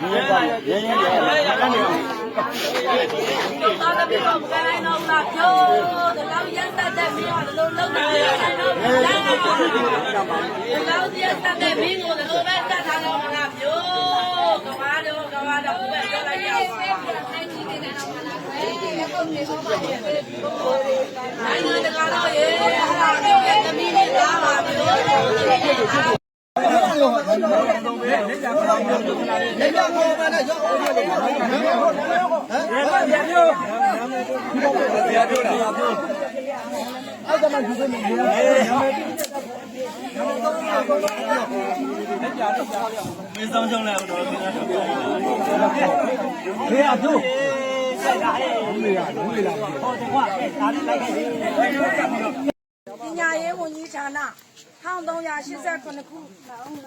ရင်းပါရင်းရင်းရအဲ့နေအောင်တို့သားသမီးတို့ကလည်းတော့လာပြောဒီလောက်ရက်သက်တဲ့မင်းကလည်းလုံးလုံးနေတယ်နော်ဒီလောက်ရက်သက်တဲ့မင်းကိုလည်းပဲတတ်ထားတော့ငါပြောကဘာတော့ကဘာတော့ဘယ်ပြောလိုက်ရအောင်နိုင်ငံတကာတော့ရေဟာတော့ရဲ့သမီးလေးသားပါပြော မင်းဆောင်ချောင်းလိုက်တော့မင်းတော့ခေရသူမေရလူလေလာဟောတကွာဒါလေးလိုက်ခဲ့ပညာ ရေးဝန်ကြီးဌာန1389ခု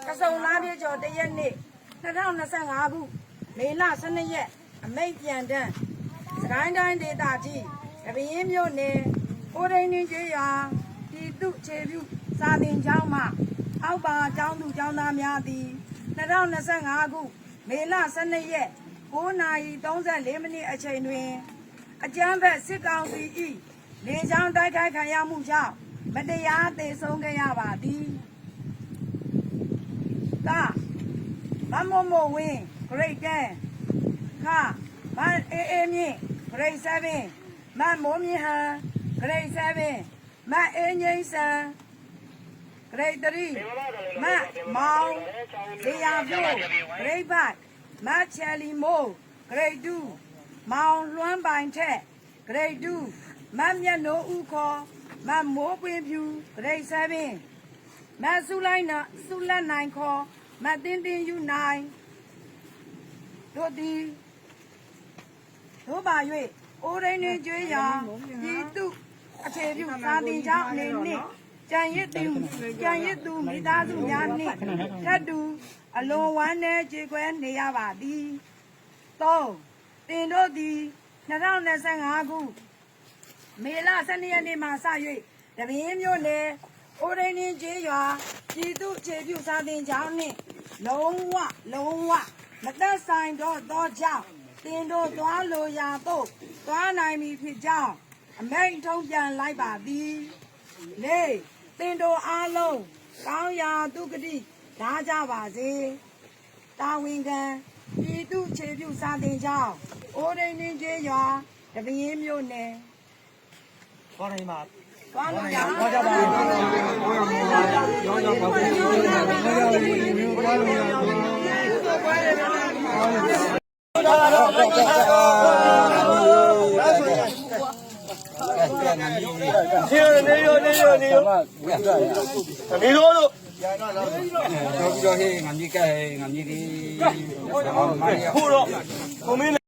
ကစုံလားပြည့်ကျော်တရက်နေ့2025ခုမေလ12ရက်အမိတ်ပြန်တန်းစကိုင်းတိုင်းဒေသကြီးအပင်းမြို့နယ်ကိုရင်းနှင်းကျေးရွာပြည်သူ့ခြေပြုစာသင်ကျောင်းမှအောက်ပါကျောင်းသူကျောင်းသားများသည်2025ခုမေလ12ရက်9:34မိနစ်အချိန်တွင် အကြမ်းဖက်စစ်ကောင်စီ၏လေကြောင်းတိုက်ခိုက်ခံရမှုကြောင့် မတရားသေဆုံးခဲ့ရပါသည်ကမမမဝင်း grade 10ခမအေးအေးမြင့် grade 7မမိုးမြင့်ဟန် grade 7မအေးငိမ့်ဆန် grade 3မမောင်ဇေယျပြို grade 5မချယ်လီမိုး grade 2မောင်လွမ်းပိုင်ထက် grade 2မမျက်နှိုးဦးခေါ် မမိုးပွင့်ဖြူ grade 7မဆုလိုက်နာဆုလက်နိုင်ခေါ်မတင်းတင်းယူနိုင်တို့သည်တို့ပါ၍အိုးရင်းနှင်းကျွေးရာဤသူအခြေပြုသာတင်ကြောင်းအနေနှင့်ကြံရစ်သူကြံရစ်သူမိသားစုများနှင့်ထပ်တူအလွန်ဝမ်းနည်းကြေကွဲနေရပါသည်3တင်တို့သည်2025ခု မေလ12ရက်နေ့မှစ၍တပင်းမြို့နယ်အိုရင်းင်းကျေးရွာပြည်သူ့ခြေပြုစာသင်ကျောင်းနှင့်လုံးဝလုံးဝမသက်ဆိုင်တော့သောကြောင့်တင်တို့သွားလိုရာသို့သွားနိုင်ပြီဖြစ်ကြောင်းအမိန့်ထုတ်ပြန်လိုက်ပါသည်လေးတင်တို့အားလုံးကောင်းရာဒုက္ခတိဓာကြပါစေတာဝန်ခံပြည်သူခြေပြုစာတင်ကြောင်းအိုးရင်းင်းကျေးရွာတပင်းမြို့နယ် ခေါ်နေမှာသွားလို့ရခေါ်ကြပါရောရောပါဘူးရောရောမျိုးပါလို့နေရနေရနေရနေရနေရလို့တော့ပြောဟေးငါမြစ်ကဲငါမြစ်ဒီဟိုတော့ကိုမင်း